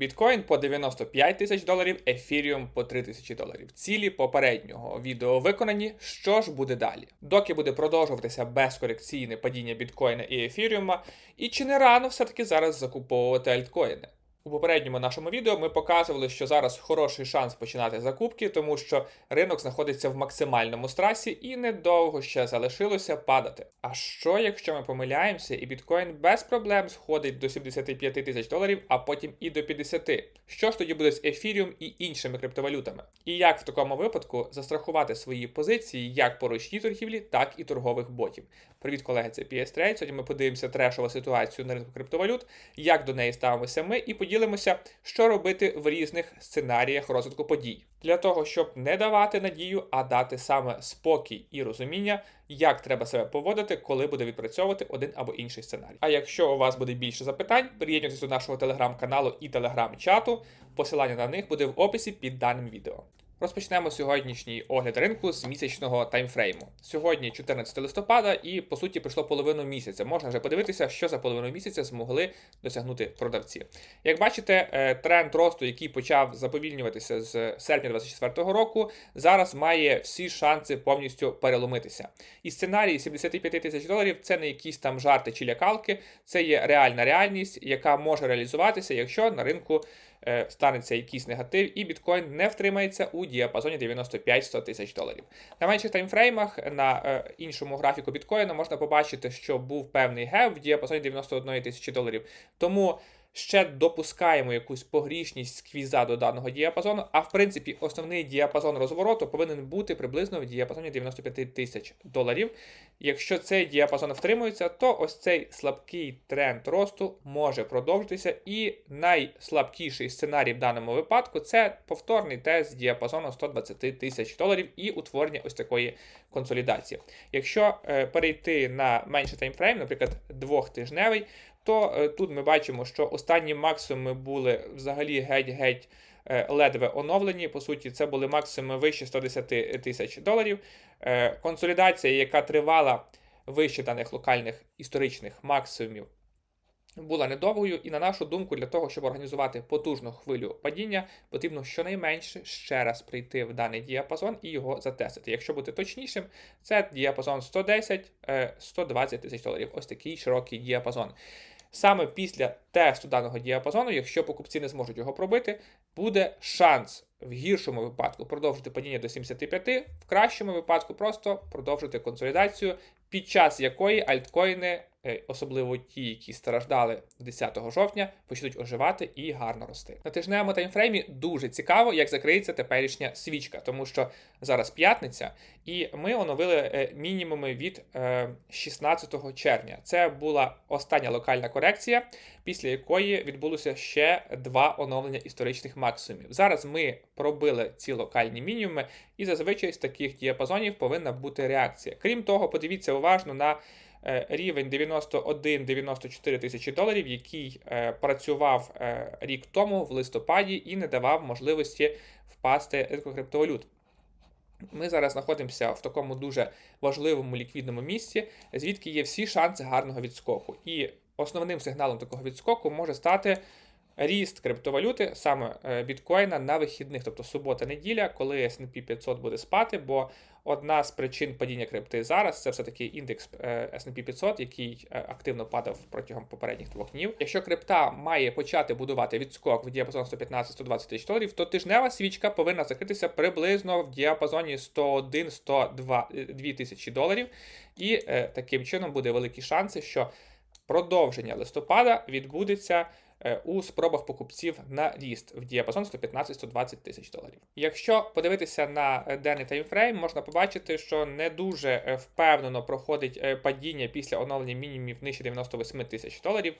Біткоін по 95 тисяч доларів, ефіріум по 3 тисячі доларів. Цілі попереднього відео виконані. Що ж буде далі? Доки буде продовжуватися безкорекційне падіння біткоїна і ефіріума, і чи не рано все-таки зараз закуповувати альткоїни? У попередньому нашому відео ми показували, що зараз хороший шанс починати закупки, тому що ринок знаходиться в максимальному страсі і недовго ще залишилося падати. А що, якщо ми помиляємося, і біткоін без проблем сходить до 75 тисяч доларів, а потім і до 50? Що ж тоді буде з ефіріум і іншими криптовалютами? І як в такому випадку застрахувати свої позиції як по ручній торгівлі, так і торгових ботів? Привіт, колеги, це PS Trade. Сьогодні ми подивимося трешову ситуацію на ринку криптовалют, як до неї ставимося ми, і поділимося, що робити в різних сценаріях розвитку подій. Для того, щоб не давати надію, а дати саме спокій і розуміння, як треба себе поводити, коли буде відпрацьовувати один або інший сценарій. А якщо у вас буде більше запитань, приєднуйтесь до нашого телеграм-каналу і телеграм-чату. Посилання на них буде в описі під даним відео. Розпочнемо сьогоднішній огляд ринку з місячного таймфрейму. Сьогодні 14 листопада, і по суті пройшло половину місяця. Можна вже подивитися, що за половину місяця змогли досягнути продавці. Як бачите, е, тренд росту, який почав заповільнюватися з серпня 2024 року, зараз має всі шанси повністю переломитися. І сценарій 75 тисяч доларів це не якісь там жарти чи лякалки, це є реальна реальність, яка може реалізуватися, якщо на ринку. Е, станеться якийсь негатив, і біткоін не втримається у діапазоні 95-100 тисяч доларів. На менших таймфреймах на е, іншому графіку біткоїна можна побачити, що був певний геп в діапазоні 91 тисячі доларів. Тому ще допускаємо якусь погрішність сквіза до даного діапазону, а в принципі основний діапазон розвороту повинен бути приблизно в діапазоні 95 тисяч доларів. Якщо цей діапазон втримується, то ось цей слабкий тренд росту може продовжитися, і найслабкіший сценарій в даному випадку це повторний тест діапазону 120 тисяч доларів і утворення ось такої консолідації. Якщо е, перейти на менший таймфрейм, наприклад, двохтижневий, то е, тут ми бачимо, що останні максимуми були взагалі геть-геть е, ледве оновлені. По суті, це були максимуми вище 110 тисяч доларів. Е, консолідація, яка тривала вище даних локальних історичних максимумів. Була недовгою, і на нашу думку, для того, щоб організувати потужну хвилю падіння, потрібно щонайменше ще раз прийти в даний діапазон і його затестити. Якщо бути точнішим, це діапазон 110-120 тисяч доларів. Ось такий широкий діапазон. Саме після тесту даного діапазону, якщо покупці не зможуть його пробити, буде шанс в гіршому випадку продовжити падіння до 75, в кращому випадку просто продовжити консолідацію, під час якої альткоїни Е, особливо ті, які страждали 10 жовтня, почнуть оживати і гарно рости. На тижневому таймфреймі дуже цікаво, як закриється теперішня свічка, тому що зараз п'ятниця, і ми оновили е, мінімуми від 16 е, червня. Це була остання локальна корекція, після якої відбулося ще два оновлення історичних максимумів. Зараз ми пробили ці локальні мінімуми, і зазвичай з таких діапазонів повинна бути реакція. Крім того, подивіться уважно на. Е, рівень 91-94 тисячі доларів, який е, працював е, рік тому в листопаді і не давав можливості впасти ринку криптовалют. Ми зараз знаходимося в такому дуже важливому ліквідному місці, звідки є всі шанси гарного відскоку. І основним сигналом такого відскоку може стати ріст криптовалюти, саме біткоїна на вихідних, тобто субота-неділя, коли S&P 500 буде спати, бо одна з причин падіння крипти зараз це все-таки індекс е, S&P 500, який е, активно падав протягом попередніх двох днів. Якщо крипта має почати будувати відскок в діапазон 115-120 тисяч доларів, то тижнева свічка повинна закритися приблизно в діапазоні 101-102 тисячі доларів, і е, таким чином буде великі шанси, що продовження листопада відбудеться. Е, у спробах покупців на ріст в діапазон 115-120 тисяч доларів. Якщо подивитися на е, денний таймфрейм, можна побачити, що не дуже е, впевнено проходить падіння після оновлення мінімумів нижче 98 тисяч доларів.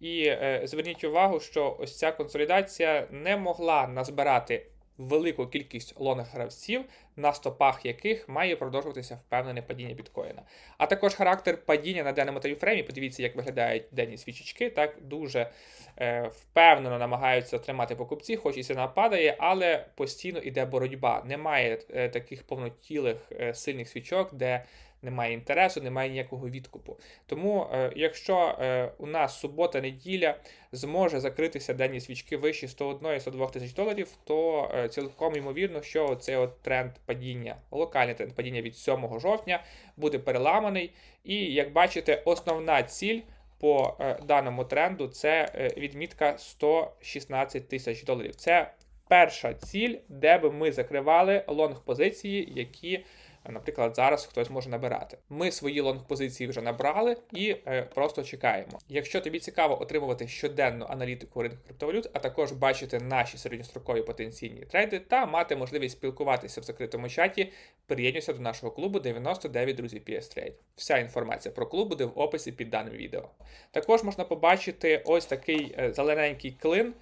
І зверніть увагу, що ось ця консолідація не могла назбирати велику кількість лонг-гравців, на стопах яких має продовжуватися впевнене падіння біткоїна. А також характер падіння на денному таймфреймі, подивіться, як виглядають денні свічечки, так дуже е, впевнено намагаються тримати покупці, хоч і ціна падає, але постійно йде боротьба. Немає е, таких повнотілих е, сильних свічок, де немає інтересу, немає ніякого відкупу. Тому, е, якщо е, у нас субота-неділя зможе закритися денні свічки вищі 101 102 тисяч доларів, то е, цілком ймовірно, що цей от тренд падіння, локальний тренд падіння від 7 жовтня буде переламаний. І як бачите, основна ціль по даному тренду це відмітка 116 тисяч доларів. Це перша ціль, де би ми закривали лонг позиції, які, наприклад, зараз хтось може набирати. Ми свої лонг позиції вже набрали і е, просто чекаємо. Якщо тобі цікаво отримувати щоденну аналітику ринку криптовалют, а також бачити наші середньострокові потенційні трейди та мати можливість спілкуватися в закритому чаті, приєднуйся до нашого клубу 99 друзів PS Trade. Вся інформація про клуб буде в описі під даним відео. Також можна побачити ось такий е, зелененький клин.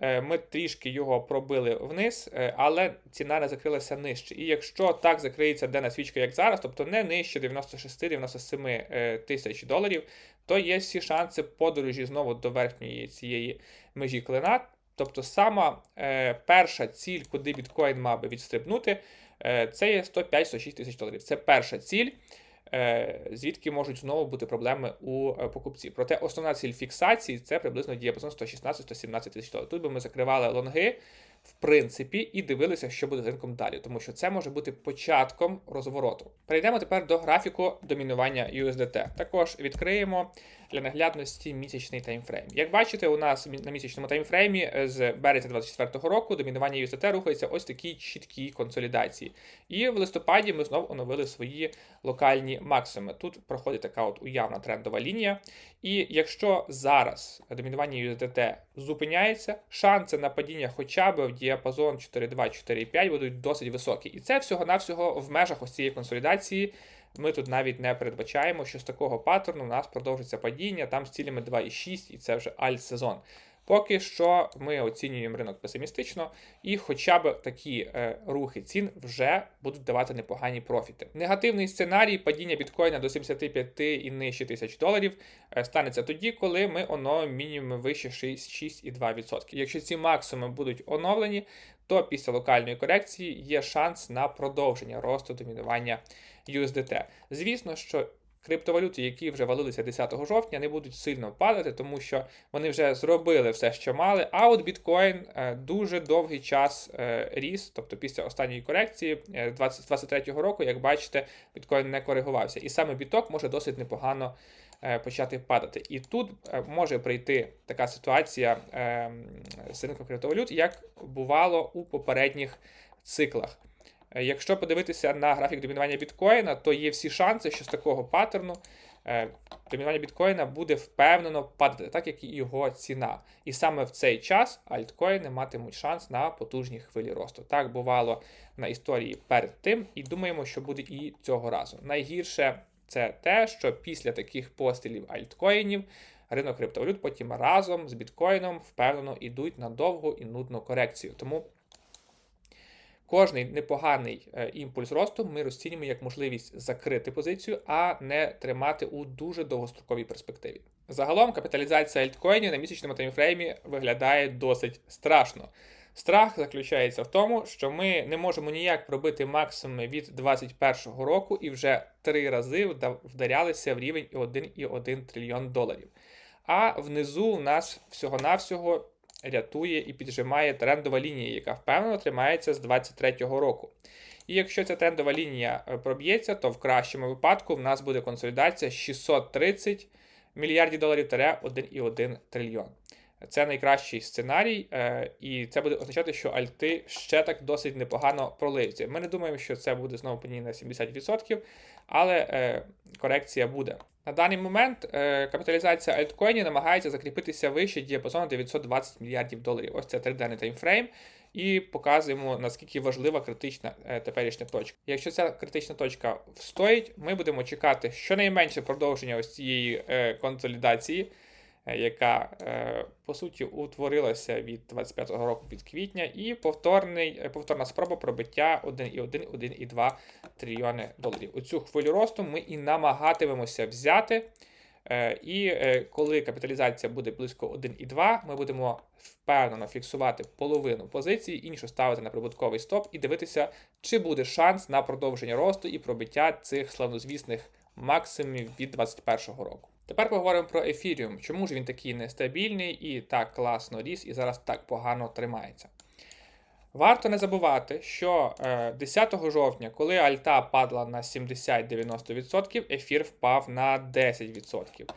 Е, Ми трішки його пробили вниз, е, але ціна не закрилася нижче. І якщо так закриється денна свічка, як зараз, тобто не нижче 96-97 е, тисяч доларів, то є всі шанси подорожі знову до верхньої цієї межі клина. Тобто сама перша ціль, куди біткоін мав би відстрибнути, це є 105-106 тисяч доларів. Це перша ціль. Е, звідки можуть знову бути проблеми у е, покупці. Проте основна ціль фіксації це приблизно діапазон 116-117 тисяч. Тут би ми закривали лонги, в принципі, і дивилися, що буде з ринком далі, тому що це може бути початком розвороту. Перейдемо тепер до графіку домінування USDT. Також відкриємо для наглядності місячний таймфрейм. Як бачите, у нас на місячному таймфреймі е, з березня 2024 року домінування USDT рухається ось такі чіткі консолідації. І в листопаді ми знову оновили свої локальні максимуми. Тут проходить така от уявна трендова лінія. І якщо зараз домінування USDT зупиняється, шанси на падіння хоча б в діапазон 4.2-4.5 будуть досить високі. І це всього-навсього в межах ось цієї консолідації. Ми тут навіть не передбачаємо, що з такого паттерну у нас продовжиться падіння, там з цілями 2,6 і це вже альт-сезон. Поки що ми оцінюємо ринок песимістично, і хоча б такі е, рухи цін вже будуть давати непогані профіти. Негативний сценарій падіння біткоїна до 75 і нижче тисяч доларів е, станеться тоді, коли ми оновимо мінімуми вище 6,2%. Якщо ці максимуми будуть оновлені, то після локальної корекції є шанс на продовження росту домінування USDT. Звісно, що криптовалюти, які вже валилися 10 жовтня, не будуть сильно падати, тому що вони вже зробили все, що мали. А от біткоін е, дуже довгий час е, ріс, тобто після останньої корекції 2023 року, як бачите, біткоін не коригувався. І саме біток може досить непогано. е, Почати падати. І тут е, може прийти така ситуація е, з ринком криптовалют, як бувало у попередніх циклах. Е, Якщо подивитися на графік домінування біткоїна, то є всі шанси, що з такого паттерну е, домінування біткоїна буде впевнено падати, так як і його ціна. І саме в цей час альткоїни матимуть шанс на потужні хвилі росту. Так бувало на історії перед тим, і думаємо, що буде і цього разу. Найгірше це те, що після таких пострілів альткоїнів ринок криптовалют потім разом з біткоїном впевнено йдуть на довгу і нудну корекцію. Тому Кожний непоганий е, імпульс росту ми розцінюємо як можливість закрити позицію, а не тримати у дуже довгостроковій перспективі. Загалом капіталізація альткоїнів на місячному таймфреймі виглядає досить страшно. Страх заключається в тому, що ми не можемо ніяк пробити максимуми від 2021 року і вже три рази вда- вдарялися в рівень 1,1 трильйон доларів. А внизу у нас всього-навсього рятує і піджимає трендова лінія, яка впевнено тримається з 2023 року. І якщо ця трендова лінія е, проб'ється, то в кращому випадку в нас буде консолідація 630 мільярдів доларів 1,1 трильйон. Це найкращий сценарій, е, і це буде означати, що альти ще так досить непогано проливаються. Ми не думаємо, що це буде знову падіння на 70%, але е, корекція буде. На даний момент е, капіталізація альткоїнів намагається закріпитися вище діапазону 920 мільярдів доларів. Ось це триденний таймфрейм. І показуємо, наскільки важлива критична е, теперішня точка. Якщо ця критична точка встоїть, ми будемо чекати щонайменше продовження ось цієї е, консолідації, яка е, по суті утворилася від 25-го року від квітня, і повторний, е, повторна спроба пробиття 1,1-1,2 трильйони доларів. Оцю хвилю росту ми і намагатимемося взяти. Е, І е, коли капіталізація буде близько 1,2, ми будемо впевнено фіксувати половину позиції, іншу ставити на прибутковий стоп і дивитися, чи буде шанс на продовження росту і пробиття цих славнозвісних максимумів від 2021 року. Тепер поговоримо про ефіріум. Чому ж він такий нестабільний і так класно ріс, і зараз так погано тримається? Варто не забувати, що е, 10 жовтня, коли альта падала на 70-90%, ефір впав на 10%.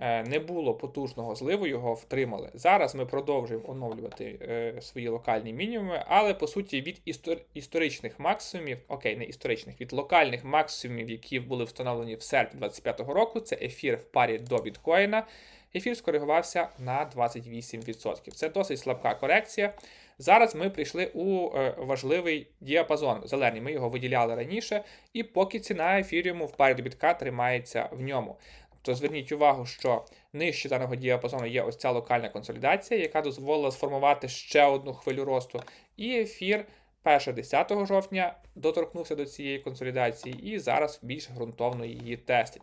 Е, не було потужного зливу, його втримали. Зараз ми продовжуємо оновлювати е, свої локальні мінімуми, але по суті від істор- історичних максимумів, окей, не історичних, від локальних максимумів, які були встановлені в серпні 2025 року, це ефір в парі до біткоїна. Ефір скоригувався на 28%. Це досить слабка корекція. Зараз ми прийшли у е, важливий діапазон зелений. Ми його виділяли раніше, і поки ціна ефіріуму в парі до бітка тримається в ньому. Тобто зверніть увагу, що нижче даного діапазону є ось ця локальна консолідація, яка дозволила сформувати ще одну хвилю росту. І ефір перше 10 жовтня доторкнувся до цієї консолідації і зараз більш ґрунтовно її тестить.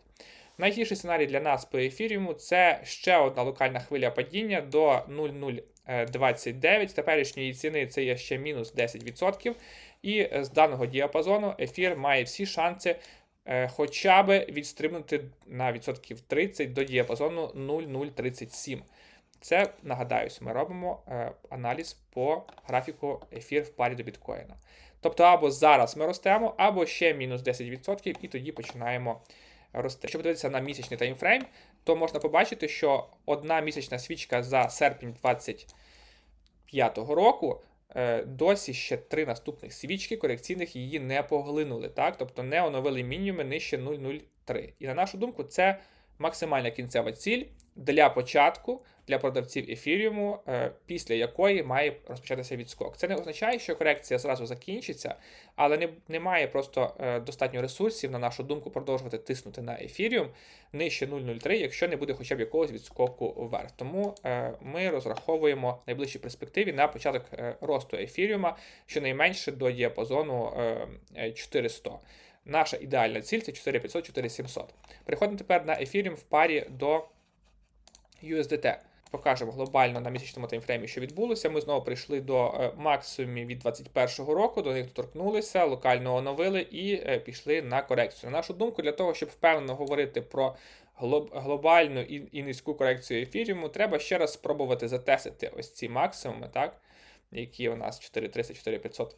Найгірший сценарій для нас по ефіріуму це ще одна локальна хвиля падіння до 0,029. З теперішньої ціни це є ще мінус 10%. І з даного діапазону ефір має всі шанси хоча б відстрибнути на відсотків 30 до діапазону 0,037. Це нагадаюсь, ми робимо е, аналіз по графіку ефір в парі до біткоїна. Тобто, або зараз ми ростемо, або ще мінус 10%, і тоді починаємо рости. Якщо подивитися на місячний таймфрейм, то можна побачити, що одна місячна свічка за серпень 2025 року. Е, Досі ще три наступних свічки корекційних її не поглинули, так? тобто не оновили мінімуми нижче 0,03. І на нашу думку, це максимальна кінцева ціль для початку для продавців ефіріуму, е, після якої має розпочатися відскок. Це не означає, що корекція зразу закінчиться, але не, немає просто е, достатньо ресурсів, на нашу думку, продовжувати тиснути на ефіріум нижче 0,03, якщо не буде хоча б якогось відскоку вверх. Тому е, ми розраховуємо в найближчій перспективі на початок росту ефіріума, щонайменше до діапазону е, 400. Наша ідеальна ціль це 4500-4700. Переходимо тепер на ефіріум в парі до USDT. Покажемо глобально на місячному таймфреймі, що відбулося. Ми знову прийшли до е, максимумів від 2021 року, до них доторкнулися, локально оновили і е, пішли на корекцію. На нашу думку, для того, щоб впевнено говорити про глоб- глобальну і, низьку корекцію ефіріуму, треба ще раз спробувати затестити ось ці максимуми, так? які у нас 4300-4500 е,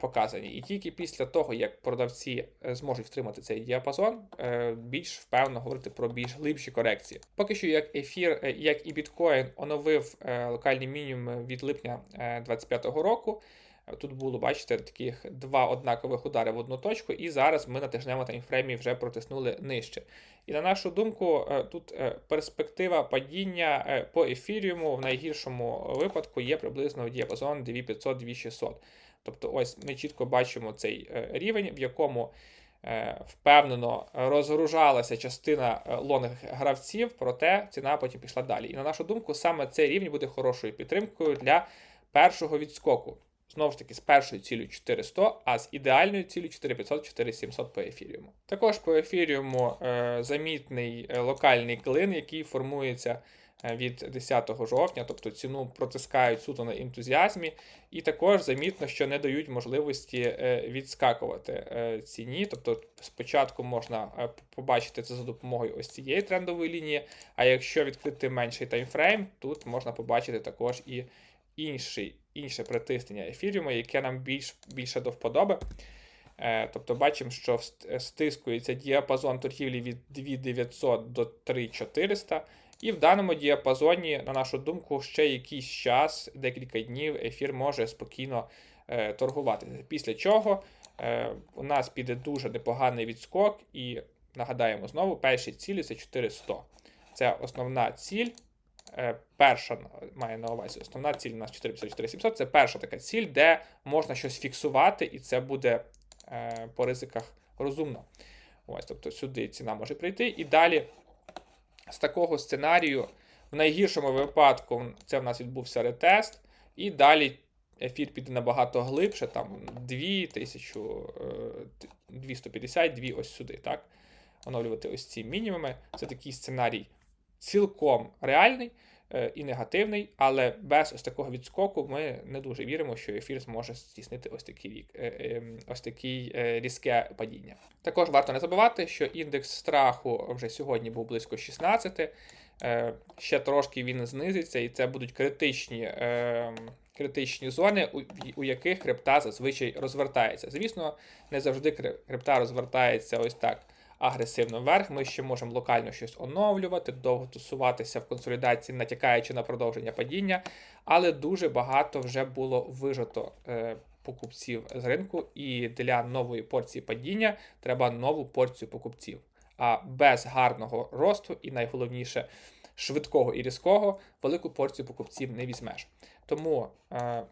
показані. І тільки після того, як продавці е, зможуть втримати цей діапазон, е, більш впевнено говорити про більш глибші корекції. Поки що, як ефір, е, як і біткоін оновив е, локальні мінімуми від липня 2025 року. Е, Тут було, бачите, таких два однакових удари в одну точку, і зараз ми на тижневому таймфреймі вже протиснули нижче. І на нашу думку, е, тут е, перспектива падіння е, по ефіріуму в найгіршому випадку є приблизно в діапазон 2500-2600. Тобто, ось ми чітко бачимо цей е, рівень, в якому е, впевнено розгружалася частина е, лонг гравців, проте ціна потім пішла далі. І на нашу думку, саме цей рівень буде хорошою підтримкою для першого відскоку. Знову ж таки, з першою цілею 400, а з ідеальною цілею 4500-4700 по ефіріуму. Також по ефіріуму е, замітний локальний клин, який формується від 10 жовтня, тобто ціну протискають суто на ентузіазмі, і також замітно, що не дають можливості е, відскакувати е, ціні. Тобто спочатку можна е, побачити це за допомогою ось цієї трендової лінії, а якщо відкрити менший таймфрейм, тут можна побачити також і інший, інше притиснення ефіріуму, яке нам більш, більше до вподоби. Е, тобто бачимо, що стискується діапазон торгівлі від 2900 до 3400. І в даному діапазоні, на нашу думку, ще якийсь час, декілька днів, ефір може спокійно е, торгувати. Після чого е, у нас піде дуже непоганий відскок, і нагадаємо знову, перші цілі це 400. Це основна ціль. Е, Перша має на увазі основна ціль у нас 450-4700. Це перша така ціль, де можна щось фіксувати, і це буде е, по ризиках розумно. Ось, тобто сюди ціна може прийти. І далі з такого сценарію, в найгіршому випадку, це в нас відбувся ретест, і далі ефір піде набагато глибше, там 2000, е, 250, 2 ось сюди, так? Оновлювати ось ці мінімуми. Це такий сценарій цілком реальний е, і негативний, але без ось такого відскоку ми не дуже віримо, що ефір зможе здійснити ось такий рік, е, е, ось такий е, різке падіння. Також варто не забувати, що індекс страху вже сьогодні був близько 16. Е, Ще трошки він знизиться, і це будуть критичні. е, Критичні зони, у, яких крипта зазвичай розвертається. Звісно, не завжди кри- крипта розвертається ось так агресивно вверх. Ми ще можемо локально щось оновлювати, довго тусуватися в консолідації, натякаючи на продовження падіння, але дуже багато вже було вижито е, покупців з ринку, і для нової порції падіння треба нову порцію покупців. А без гарного росту і найголовніше швидкого і різкого велику порцію покупців не візьмеш. Тому, е,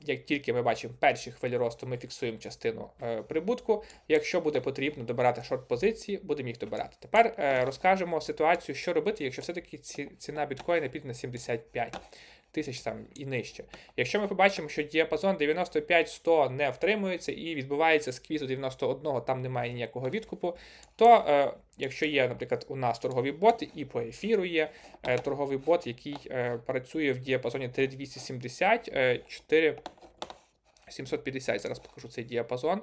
як тільки ми бачимо перші хвилі росту, ми фіксуємо частину е, прибутку. Якщо буде потрібно добирати шорт-позиції, будемо їх добирати. Тепер е, розкажемо ситуацію, що робити, якщо все-таки ці, ціна біткоїна піде на 75 тисяч там і нижче. Якщо ми побачимо, що діапазон 95-100 не втримується і відбувається сквіз у 91, там немає ніякого відкупу, то е, якщо є, наприклад, у нас торгові боти, і по ефіру є е, торговий бот, який е, працює в діапазоні 3270, е, 4750, зараз покажу цей діапазон.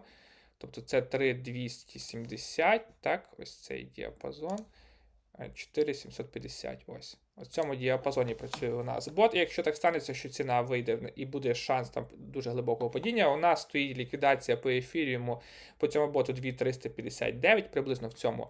Тобто це 3270, так, ось цей діапазон. Е, 4750, ось. У цьому діапазоні працює у нас бот. І якщо так станеться, що ціна вийде і буде шанс там дуже глибокого падіння, у нас стоїть ліквідація по ефіріуму по цьому боту 2359, приблизно в цьому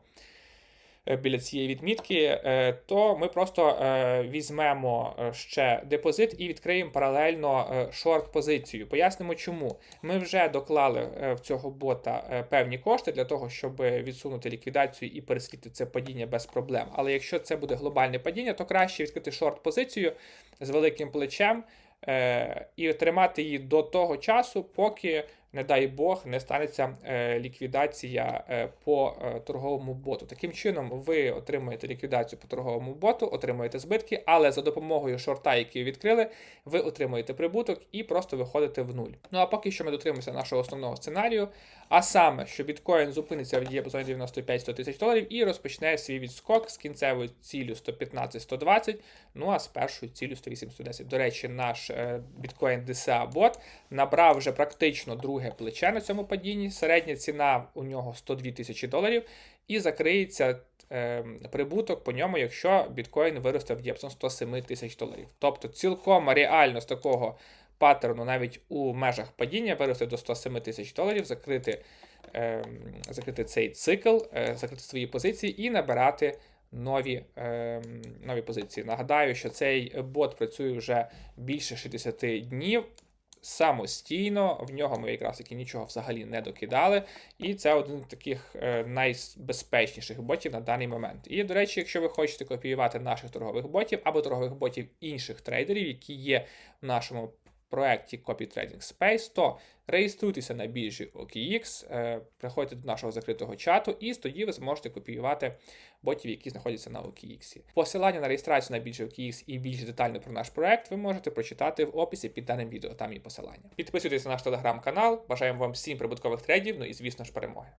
біля цієї відмітки, е, то ми просто е, візьмемо е, ще депозит і відкриємо паралельно е, шорт-позицію. Пояснимо, чому. Ми вже доклали е, в цього бота е, певні кошти для того, щоб відсунути ліквідацію і переслідити це падіння без проблем. Але якщо це буде глобальне падіння, то краще відкрити шорт-позицію з великим плечем е, і тримати її до того часу, поки, не дай Бог, не станеться е, ліквідація е, по е, торговому боту. Таким чином, ви отримуєте ліквідацію по торговому боту, отримуєте збитки, але за допомогою шорта, який відкрили, ви отримуєте прибуток і просто виходите в нуль. Ну а поки що ми дотримуємося нашого основного сценарію, а саме, що біткоін зупиниться в діапазоні 95-100 тисяч доларів і розпочне свій відскок з кінцевою ціллю 115-120, ну а з першою ціллю 108-110. До речі, наш біткоін DCA бот набрав вже практично друге плече на цьому падінні. Середня ціна у нього 102 тисячі доларів, і закриється е, прибуток по ньому, якщо біткоін виросте в діапазон 107 тисяч доларів. Тобто цілком реально з такого паттерну навіть у межах падіння вирости до 107 тисяч доларів, закрити, е, закрити цей цикл, е, закрити свої позиції і набирати нові, е, нові позиції. Нагадаю, що цей бот працює вже більше 60 днів. Самостійно, в нього ми якраз таки нічого взагалі не докидали, і це один з таких е, найбезпечніших ботів на даний момент. І, до речі, якщо ви хочете копіювати наших торгових ботів або торгових ботів інших трейдерів, які є в нашому проєкті Copy Trading Space, то реєструйтеся на біржі OKX, е, приходьте до нашого закритого чату, і тоді ви зможете копіювати ботів, які знаходяться на OKX. Посилання на реєстрацію на біржі OKX і більш детально про наш проект ви можете прочитати в описі під даним відео. Там є посилання. Підписуйтесь на наш телеграм-канал. Бажаємо вам всім прибуткових трейдів, ну і звісно ж перемоги.